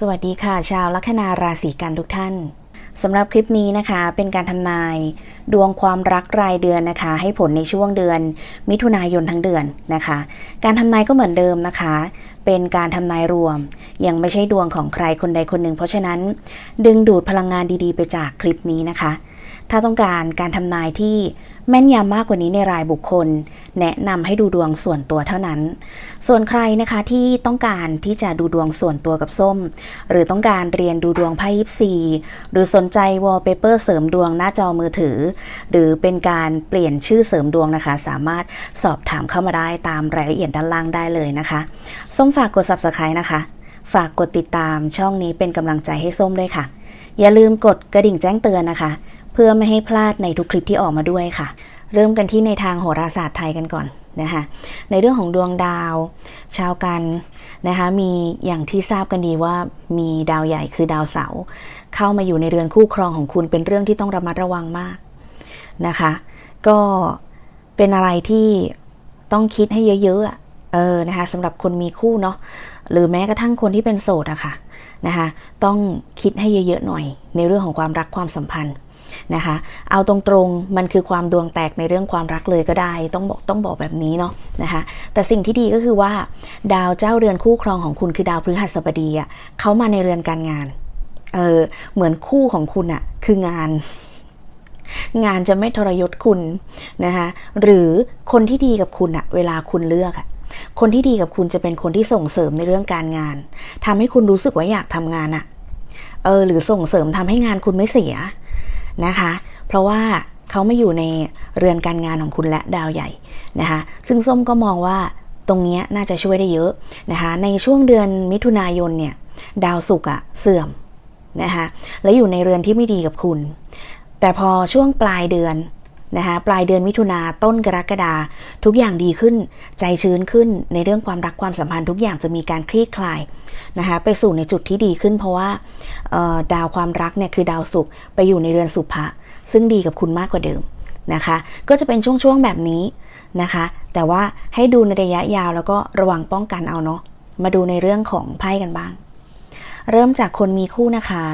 สวัสดีค่ะ ชาวลัคนาราศีกันทุกท่านสำหรับคลิปนี้นะคะ เป็นการทำนาย ดวงความรักรายเดือนนะคะ ให้ผลในช่วงเดือน มิถุนายนทั้งเดือนนะคะ การทำนายก็เหมือนเดิมนะคะ เป็นการทำนายรวม ยังไม่ใช่ดวงของใครคนใดคนหนึ่ง เพราะฉะนั้น ดึงดูดพลังงานดีๆ ไปจากคลิปนี้นะคะ ถ้าต้องการการทำนายที่ แม่นยำมากกว่านี้ในรายบุคคล แนะนำให้ดูดวงส่วนตัวเท่านั้น ส่วนใครนะคะที่ต้องการที่จะดูดวงส่วนตัวกับส้ม หรือต้องการเรียนดูดวงไพ่ยิปซีหรือสนใจวอลเปเปอร์เสริมดวงหน้าจอมือถือ หรือเป็นการเปลี่ยนชื่อเสริมดวงนะคะ สามารถสอบถามเข้ามาได้ตามรายละเอียดด้านล่างได้เลยนะคะ ส้มฝากกด subscribe นะคะ ฝากกดติดตามช่องนี้เป็นกำลังใจให้ส้มด้วยค่ะอย่าลืมกดกระดิ่งแจ้งเตือนนะคะ เพื่อไม่ให้พลาดในทุกคลิปที่ออกมาด้วยค่ะ เริ่มกันที่ในทางโหราศาสตร์ไทยกันก่อนนะคะในเรื่องของดวงดาว ชาวกันนะคะมีอย่างที่ทราบกันดีว่ามีดาวใหญ่คือดาวเสาร์เข้ามาอยู่ในเรือนคู่ครองของคุณเป็นเรื่องที่ต้องระมัดระวังมากนะคะ ก็เป็นอะไรที่ต้องคิดให้เยอะๆเออนะคะสำหรับคนมีคู่เนาะหรือแม้กระทั่งคนที่เป็นโสดอะค่ะนะคะต้องคิดให้เยอะๆหน่อยในเรื่องของความรักความสัมพันธ์ นะคะ เอาตรงๆ มันคือความดวงแตกในเรื่องความรักเลยก็ได้ ต้องบอกต้องบอกแบบนี้เนาะนะคะ แต่สิ่งที่ดีก็คือว่า ดาวเจ้าเรือนคู่ครองของคุณคือดาวพฤหัสบดีอะ่ะเขามาในเรือนการงาน เออเหมือนคู่ของคุณอะ่ะคืองาน งานจะไม่ทรยศคุณนะคะ หรือคนที่ดีกับคุณอะเวลาคุณเลือกอะคนที่ดีกับคุณจะเป็นคนที่ส่งเสริมในเรื่องการงานทำให้คุณรู้สึกว่าอยากทำงานอะเออหรือส่งเสริมทำให้งานคุณไม่เสีย นะคะ เพราะว่าเขาไม่อยู่ในเรือนการงานของคุณและดาวใหญ่นะคะ ซึ่งส้มก็มองว่าตรงนี้น่าจะช่วยได้เยอะนะคะ ในช่วงเดือนมิถุนายนเนี่ยดาวศุกร์อะเสื่อมนะคะ และอยู่ในเรือนที่ไม่ดีกับคุณ แต่พอช่วงปลายเดือน นะคะปลายเดือนมิถุนาต้นกรกฎาทุกอย่างดีขึ้น ใจชื้นขึ้นในเรื่องความรักความสัมพันธ์ทุกอย่างจะมีการคลี่คลายนะคะไปสู่ในจุดที่ดีขึ้น เพราะว่าดาวความรักเนี่ยคือดาวศุกร์ไปอยู่ในเรือนสุภะซึ่งดีกับคุณมากกว่าเดิมนะคะ ก็จะเป็นช่วงๆแบบนี้นะคะ แต่ว่าให้ดูในระยะยาวแล้วก็ระวังป้องกันเอาเนาะมาดูในเรื่องของไพ่กันบ้าง เริ่มจากคนมีคู่นะคะ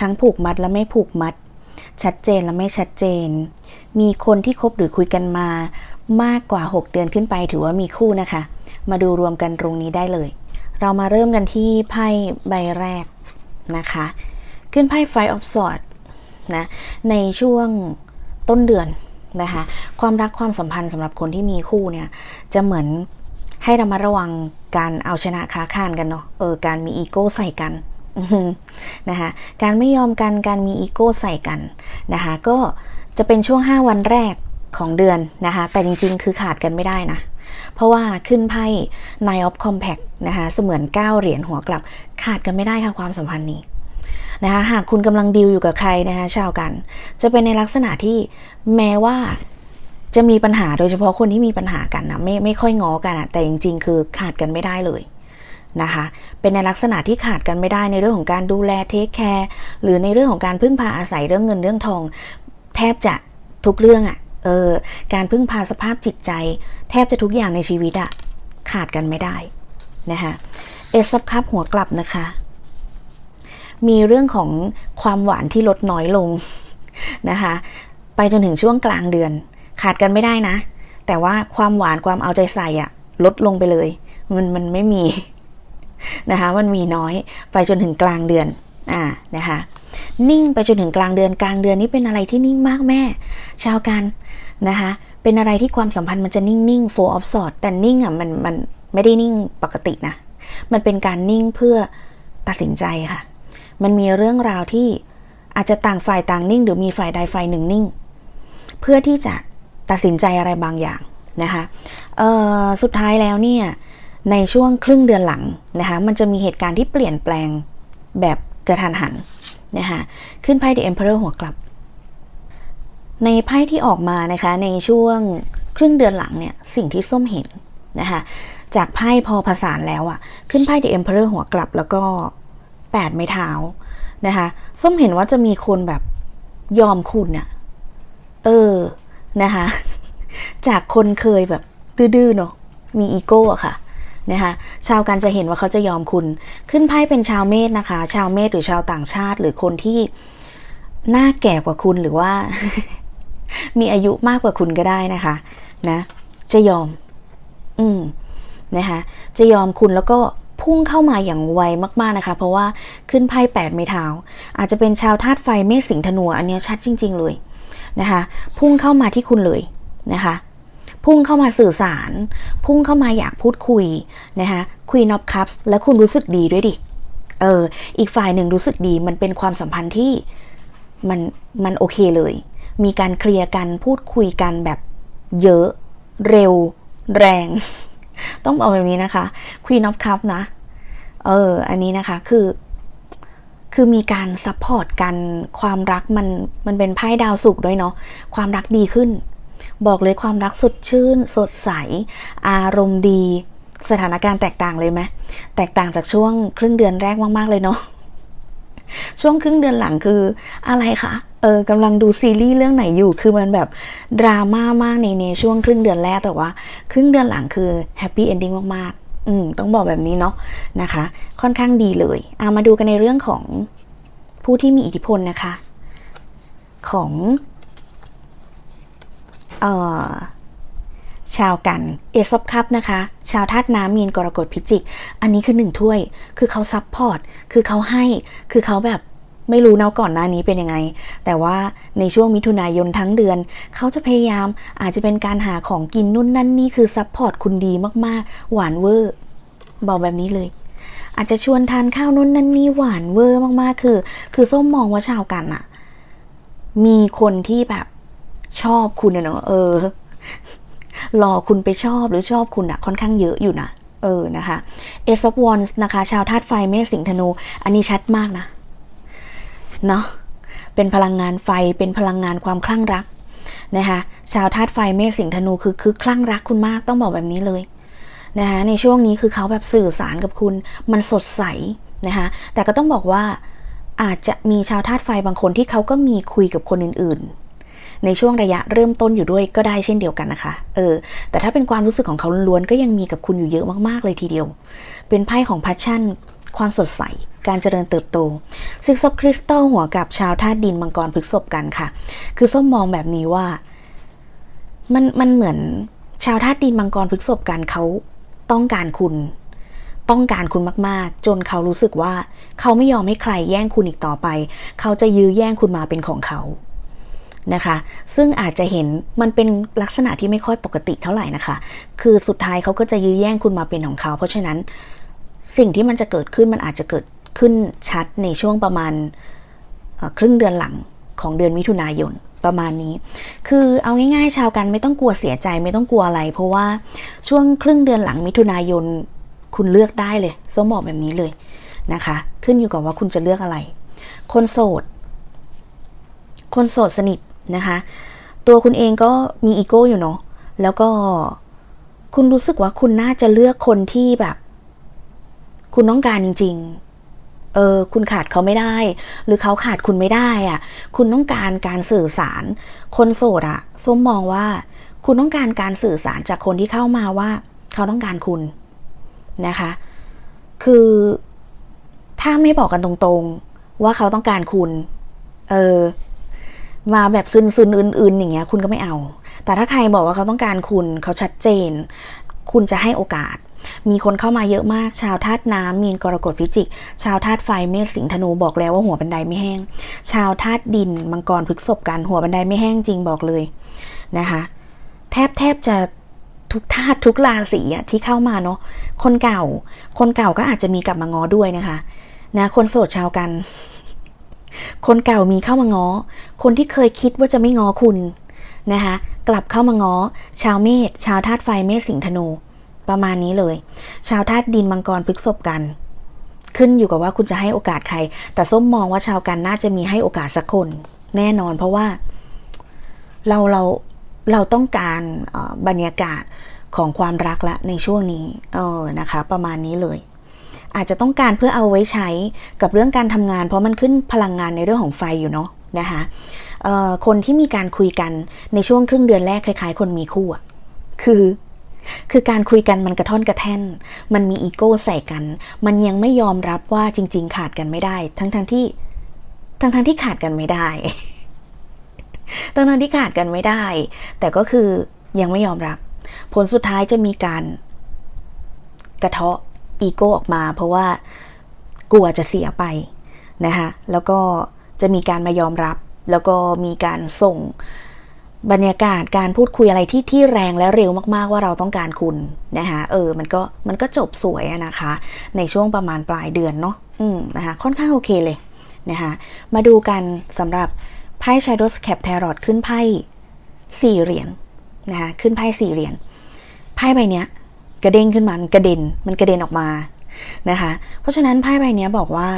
ทั้งผูกมัดและไม่ผูกมัด ชัดเจนและไม่ชัดเจน มีคนที่คบหรือคุยกันมามากกว่า 6 เดือนขึ้นไป ถือว่ามีคู่นะคะ มาดูรวมกันตรงนี้ได้เลย เรามาเริ่มกันที่ไพ่ใบแรกนะคะ ขึ้นไพ่ Five of Swords นะในช่วงต้นเดือนนะคะ ความรักความสัมพันธ์สำหรับคนที่มีคู่เนี่ยจะเหมือนให้ระมัดระวังการเอาชนะค้าคานกันเนาะเออการมีอีโก้ใส่กันนะคะการไม่ยอมกันการมีอีโก้ใส่กันนะคะก็ จะเป็นช่วง 5 วันแรกของเดือนนะคะ แต่จริงๆ คือขาดกันไม่ได้นะ เพราะว่าขึ้นไพ่ Nine of Compact นะคะ เสมือน 9 เหรียญหัวกลับ ขาดกันไม่ได้ค่ะความสัมพันธ์นี้นะคะหากคุณกำลังดีลอยู่กับใครนะคะชาวกัน จะเป็นในลักษณะที่แม้ว่าจะมีปัญหาโดยเฉพาะคนที่มีปัญหากันนะไม่ไม่ค่อยง้อกันอะแต่จริง ๆ คือขาดกันไม่ได้เลยนะคะ เป็นในลักษณะที่ขาดกันไม่ได้ในเรื่องของการดูแลเทคแคร์หรือในเรื่องของการพึ่งพาอาศัยเรื่องเงินเรื่องทอง แทบจะทุกเรื่องอะ่ะเออการพึ่งพาสภาพจิตใจ แทบจะทุกอย่างในชีวิตอะ่ะขาดกันไม่ได้นะคะเอสซับคับหัวกลับนะคะ มีเรื่องของความหวานที่ลดน้อยลงนะคะ ไปจนถึงช่วงกลางเดือน ขาดกันไม่ได้นะ แต่ว่าความหวานความเอาใจใส่อะลดลงไปเลย มันมันไม่มีนะคะ มันมีน้อยไปจนถึงกลางเดือน อ่านะคะนิ่งไปจนถึงกลางเดือนกลางเดือนนี้เป็นอะไรที่นิ่งมากแม่ ชาวกันนะคะเป็นอะไรที่ความสัมพันธ์มันจะนิ่งๆ four of swords แต่นิ่งอะมันมันไม่ได้นิ่งปกตินะ มันเป็นการนิ่งเพื่อตัดสินใจค่ะ มันมีเรื่องราวที่อาจจะต่างฝ่ายต่างนิ่ง หรือมีฝ่ายใดฝ่ายหนึ่งนิ่ง เพื่อที่จะตัดสินใจอะไรบางอย่างนะคะเอ่อสุดท้ายแล้วเนี่ยในช่วงครึ่งเดือนหลังนะคะมันจะมีเหตุการณ์ที่เปลี่ยนแปลงแบบ กระทันหันนะคะขึ้นไพ่ The Emperor หัวกลับ ในไพ่ที่ออกมานะคะในช่วงครึ่งเดือนหลังเนี่ยสิ่งที่ส้มเห็นนะคะจากไพ่พอผสานแล้วอะขึ้นไพ่ The Emperor หัวกลับแล้วก็ 8 ไม้เท้านะคะส้มเห็นว่าจะมีคนแบบยอมคุณอะเออนะคะจากคนเคยแบบดื้อๆเนาะมีอีโก้อะค่ะ นะคะชาวกันจะเห็นว่าเขาจะยอมคุณ ขึ้นไพ่เป็นชาวเมษนะคะ ชาวเมษหรือชาวต่างชาติ หรือคนที่หน้าแก่กว่าคุณหรือว่า มีอายุมากกว่าคุณก็ได้นะคะนะจะยอม อืมนะคะจะยอมคุณแล้วก็พุ่งเข้ามาอย่างไวมากๆนะคะ เพราะว่าขึ้นไพ่แปดไม้เท้าอาจจะเป็นชาวธาตุไฟเมษสิงห์ธนูอันเนี้ยชัดจริง ๆ เลยนะคะ พุ่งเข้ามาที่คุณเลยนะคะ พุ่งเข้ามาสื่อสาร พุ่งเข้ามาอยากพูดคุยนะคะ Queen of Cups และคุณรู้สึกดีด้วยดิเอออีกฝ่ายหนึ่งรู้สึกดีมันเป็นความสัมพันธ์ที่มันมันโอเคเลย มีการเคลียร์กันพูดคุยกันแบบเยอะ เร็ว แรง ต้องบอกแบบนี้นะคะ Queen of Cups นะเอออันนี้นะคะคือคือมีการซัพพอร์ตกันความรักมันมันเป็นไพ่ดาวสุกด้วยเนาะความรักดีขึ้น บอกเลยความรักสดชื่น สดใส อารมณ์ดี สถานการณ์แตกต่างเลยไหมแตกต่างจากช่วงครึ่งเดือนแรกมากๆเลยเนาะช่วงครึ่งเดือนหลังคืออะไรคะเออกำลังดูซีรีส์เรื่องไหนอยู่ คือมันแบบดราม่ามากในในช่วงครึ่งเดือนแรกแต่ว่า ครึ่งเดือนหลังคือแฮปปี้เอนดิ้งมากๆ อืมต้องบอกแบบนี้เนาะนะคะ ค่อนข้างดีเลยเอามาดูกันในเรื่องของผู้ที่มีอิทธิพลนะคะ ของ ชาวกัน เอซอบคัพนะคะ ชาวธาตุน้ำมีนกรกฎพิจิก อันนี้คือหนึ่งถ้วย คือเขาซับพอร์ต คือเขาให้ คือเขาแบบไม่รู้นะก่อนหน้านี้เป็นยังไง แต่ว่าในช่วงมิถุนายนทั้งเดือน เขาจะพยายามอาจจะเป็นการหาของกินนู่นนั่นนี่คือซับพอร์ตคุณดีมากๆ หวานเวอร์บอกแบบนี้เลย อาจจะชวนทานข้าวนู่นนั่นนี่หวานเวอร์มากๆ คือ คือส้มมองว่าชาวกันอะมีคนที่แบบ ชอบคุณอะเนาะเออรอคุณไปชอบหรือชอบคุณอะค่อนข้างเยอะอยู่นะเออนะคะ Ace of Wands นะคะ ชาวธาตุไฟเมษสิงห์ธนู อันนี้ชัดมากนะเนาะเป็นพลังงานไฟเป็นพลังงานความคลั่งรักนะคะชาวธาตุไฟเมษสิงห์ธนูคือคือคลั่งรักคุณมากต้องบอกแบบนี้เลยนะคะในช่วงนี้คือเขาแบบสื่อสารกับคุณ มันสดใสนะคะแต่ก็ต้องบอกว่าอาจจะมีชาวธาตุไฟบางคนที่เขาก็มีคุยกับคนอื่นๆ ในช่วงระยะเริ่มต้นอยู่ด้วยก็ได้เช่นเดียวกันนะคะ เออ แต่ถ้าเป็นความรู้สึกของเขาล้วนๆก็ยังมีกับคุณอยู่เยอะมากๆเลยทีเดียว เป็นไพ่ของพัชชั่น ความสดใส การเจริญเติบโตซิกซอบคริสตัลหัวกับชาวธาตุดินมังกรพฤกษบกันค่ะ คือส้มมองแบบนี้ว่า มันมันเหมือนชาวธาตุดินมังกรพฤกษบกันเขาต้องการคุณต้องการคุณมาก ๆ จนเขารู้สึกว่า เขาไม่ยอมให้ใครแย่งคุณอีกต่อไป เขาจะยื้อแย่งคุณมาเป็นของเขา นะคะ ซึ่งอาจจะเห็นมันเป็นลักษณะที่ไม่ค่อยปกติเท่าไหร่นะคะ คือสุดท้ายเขาก็จะยื้อแย่งคุณมาเป็นของเขา เพราะฉะนั้นสิ่งที่มันจะเกิดขึ้นมันอาจจะเกิดขึ้นชัดในช่วงประมาณครึ่งเดือนหลังของเดือนมิถุนายนประมาณนี้ คือเอาง่ายๆ ชาวกันไม่ต้องกลัวเสียใจไม่ต้องกลัวอะไร เพราะว่าช่วงครึ่งเดือนหลังมิถุนายนคุณเลือกได้เลยส้มบอกแบบนี้เลยนะคะ ขึ้นอยู่กับว่าคุณจะเลือกอะไร คนโสด คนโสดสนิท นะคะ ตัวคุณเองก็มีอีโก้อยู่เนาะแล้วก็คุณรู้สึกว่าคุณน่าจะเลือกคนที่แบบ คุณต้องการจริง ๆ เออ คุณขาดเขาไม่ได้ หรือเขาขาดคุณไม่ได้อะ่ะ คุณต้องการการสื่อสาร คนโสดอะ่ะส้มมองว่า คุณต้องการการสื่อสารจากคนที่เข้ามาว่า เขาต้องการคุณนะคะ คือถ้าไม่บอกกันตรงๆ ว่าเขาต้องการคุณ เออ มาแบบซึนซึนอื่นๆ อย่างเงี้ยคุณก็ไม่เอา แต่ถ้าใครบอกว่าเขาต้องการคุณเขาชัดเจน คุณจะให้โอกาส มีคนเข้ามาเยอะมาก ชาวธาตุน้ำมีนกรกฎพิจิก ชาวธาตุไฟเมษสิงห์ธนูบอกแล้วว่าหัวบันไดไม่แห้ง ชาวธาตุดินมังกรพฤกษบกันหัวบันไดไม่แห้งจริงบอกเลยนะคะ แทบแทบจะทุกธาตุทุกราศีที่เข้ามาเนาะคนเก่า คนเก่าก็อาจจะมีกลับมาง้อด้วยนะคะนะคนโสดชาวกัน คนเก่ามีเข้ามาง้อ คนที่เคยคิดว่าจะไม่ง้อคุณนะคะกลับเข้ามาง้อ ชาวเมษชาวธาตุไฟเมษสิงธนู ประมาณนี้เลย ชาวธาตุดินมังกรพฤกษบกัน ขึ้นอยู่กับว่าคุณจะให้โอกาสใคร แต่ส้มมองว่าชาวกันน่าจะมีให้โอกาสสักคน แน่นอนเพราะว่า เราเราเราต้องการบรรยากาศของความรักละในช่วงนี้ เออนะคะ ประมาณนี้เลย อาจจะต้องการเพื่อเอาไว้ใช้กับเรื่องการทำงาน เพราะมันขึ้นพลังงานในเรื่องของไฟอยู่เนาะนะคะคนที่มีการคุยกันในช่วงครึ่งเดือนแรกคล้ายๆ คนมีคู่อะคือคือการคุยกันมันกระท่อนกระแท่น มันมีอีโก้ใส่กัน มันยังไม่ยอมรับว่าจริง ๆ ขาดกันไม่ได้ ทั้งๆทที่ ทั้งๆทที่ขาดกันไม่ได้ ทั้งนั้นที่ขาดกันไม่ได้ แต่ก็คือยังไม่ยอมรับ ผลสุดท้ายจะมีการกระเทาะ อีโก้ออกมา เพราะว่ากลัวจะเสียไปนะคะแล้วก็จะมีการมายอมรับ แล้วก็มีการส่งบรรยากาศการพูดคุยอะไรที่ที่แรงและเร็วมากๆว่าเราต้องการคุณนะคะเออมันก็มันก็จบสวยนะคะ ในช่วงประมาณปลายเดือนเนาะอืมนะคะค่อนข้างโอเคเลยนะคะมาดูกันสำหรับไพ่ Shadows Cap Tarot ขึ้นไพ่สี่เหรียญนะคะขึ้นไพ่สี่เหรียญไพ่ใบเนี้ย กระเด้งขึ้นมา มันกระเด็น มันกระเด็นออกมานะคะ เพราะฉะนั้นไพ่ใบนี้บอกว่า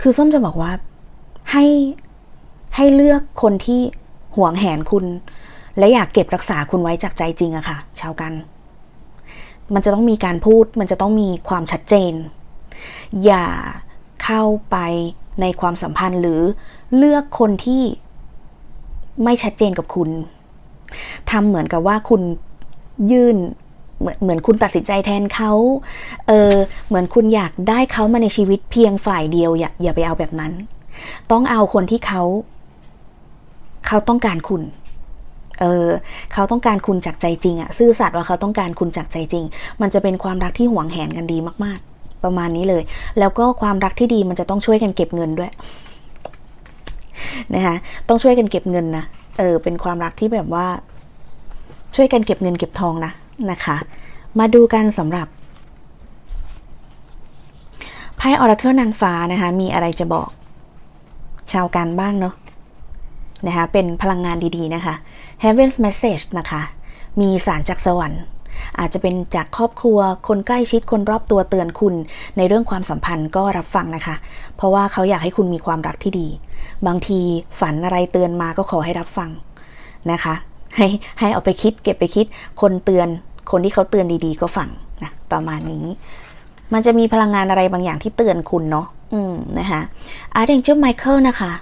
คือส้มจะบอกว่าให้ให้เลือกคนที่หวงแหนคุณ และอยากเก็บรักษาคุณไว้จากใจจริงอะค่ะ ชาวกัน มันจะต้องมีการพูด มันจะต้องมีความชัดเจน อย่าเข้าไปในความสัมพันธ์หรือเลือกคนที่ไม่ชัดเจนกับคุณทำเหมือนกับว่าคุณยื่น เหมือนเหมือนคุณตัดสินใจแทนเขาเออเหมือนคุณอยากได้เขามาในชีวิตเพียงฝ่ายเดียว อย่าอย่าไปเอาแบบนั้น ต้องเอาคนที่เขา เขาต้องการคุณเออเขาต้องการคุณจากใจจริงอะซื่อสัตย์ว่าเขาต้องการคุณจากใจจริง มันจะเป็นความรักที่หวงแหนกันดีมากๆ ประมาณนี้เลย แล้วก็ความรักที่ดีมันจะต้องช่วยกันเก็บเงินด้วยนะคะต้องช่วยกันเก็บเงินนะเออเป็นความรักที่แบบว่า ช่วยกันเก็บเงินเก็บทองนะ นะคะ มาดูกันสำหรับไพ่ออราเคิลนางฟ้านะคะ มีอะไรจะบอก ชาวกันบ้างเนาะนะคะ เป็นพลังงานดีๆนะคะ Heaven's Message นะคะ มีสารจากสวรรค์อาจจะเป็นจากครอบครัวคนใกล้ชิดคนรอบตัวเตือนคุณ ในเรื่องความสัมพันธ์ก็รับฟังนะคะ เพราะว่าเขาอยากให้คุณมีความรักที่ดี บางทีฝันอะไรเตือนมาก็ขอให้รับฟังนะคะ ให้ให้เอาไปคิดเก็บไปคิดคนเตือน คนที่เขาเตือนดีๆ ก็ฟังนะประมาณนี้ มันจะมีพลังงานอะไรบางอย่างที่เตือนคุณเนาะอืมนะคะอาร์เดนเจอร์ไมเคิลนะคะ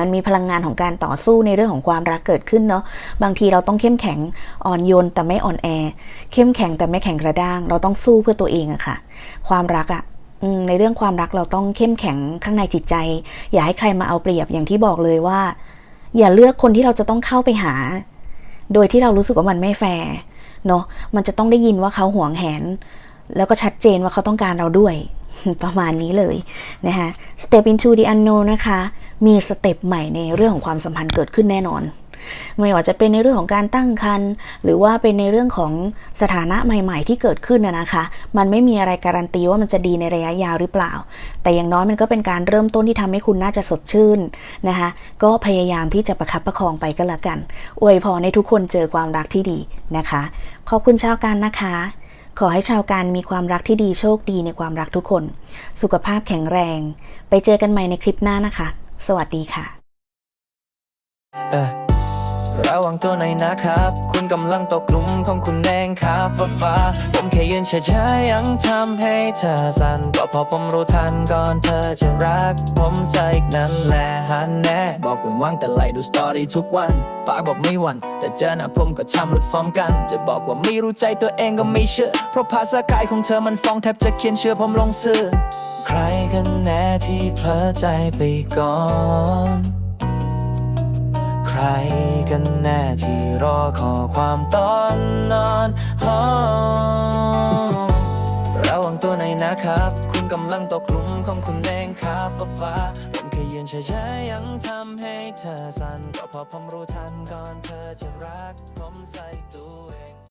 มันมีพลังงานของการต่อสู้ในเรื่องของความรักเกิดขึ้นเนาะบางทีเราต้องเข้มแข็งอ่อนโยนแต่ไม่อ่อนแอ เข้มแข็งแต่ไม่แข็งกระด้าง เราต้องสู้เพื่อตัวเองอะค่ะ ความรักอะในเรื่องความรักเราต้องเข้มแข็งข้างในจิตใจ อย่าให้ใครมาเอาเปรียบอย่างที่บอกเลยว่า อย่าเลือกคนที่เราจะต้องเข้าไปหา โดยที่เรารู้สึกว่ามันไม่แฟร์ เนาะมันจะต้องได้ยินว่าเขาห่วงแหน แล้วก็ชัดเจนว่าเขาต้องการเราด้วยประมาณนี้เลยนะคะ step into the unknown นะคะ มีสเต็ปใหม่ในเรื่องของความสัมพันธ์เกิดขึ้นแน่นอน ไม่ว่าจะเป็นในเรื่องของการตั้งครรภ์หรือว่าเป็นในเรื่องของสถานะใหม่ ๆ ที่เกิดขึ้นนะนะคะ มันไม่มีอะไรการันตีว่ามันจะดีในระยะยาวหรือเปล่า แต่อย่างน้อยมันก็เป็นการเริ่มต้นที่ทำให้คุณน่าจะสดชื่นนะคะก็พยายามที่จะประคับประคองไปก็แล้วกัน อวยพรในทุกคนเจอความรักที่ดีนะคะ ขอบคุณชาวการนะคะ ขอให้ชาวการมีความรักที่ดีโชคดีในความรักทุกคน สุขภาพแข็งแรง ไปเจอกันใหม่ในคลิปหน้านะคะ สวัสดีค่ะเออ ระวังตัวหน่อยนะครับ คุณกำลังตกหลุมของคุณเองครับฟ้าฟ้าผมแค่ยืนเฉยๆยังทำให้เธอสั่นก็พอผมรู้ทันก่อนเธอจะรัก ผมใส่นั่นแหละฮันแน่บอกเว้นว่างแต่ไล่ดูสตอรี่ทุกวันปากบอกไม่หวันแต่เจอหน้าผมก็ทำหลุดฟอร์มกัน จะบอกว่าไม่รู้ใจตัวเองก็ไม่เชื่อ เพราะภาษากายของเธอมันฟ้องแทบจะเขียนเชื่อผมลงสื่อใครกันแน่ที่เพลอใจไปก่อน ใครกันแน่ที่รอขอความตอนนอนฮอระวังตัวหน่อยนะครับ คุณกำลังตกหลุมของคุณเองครับฟ้าฟ้าผมแค่ยืนเฉยๆยังทำให้เธอสั่นก็พอผมรู้ทันก่อนเธอจะรัก ผมใส่ตัว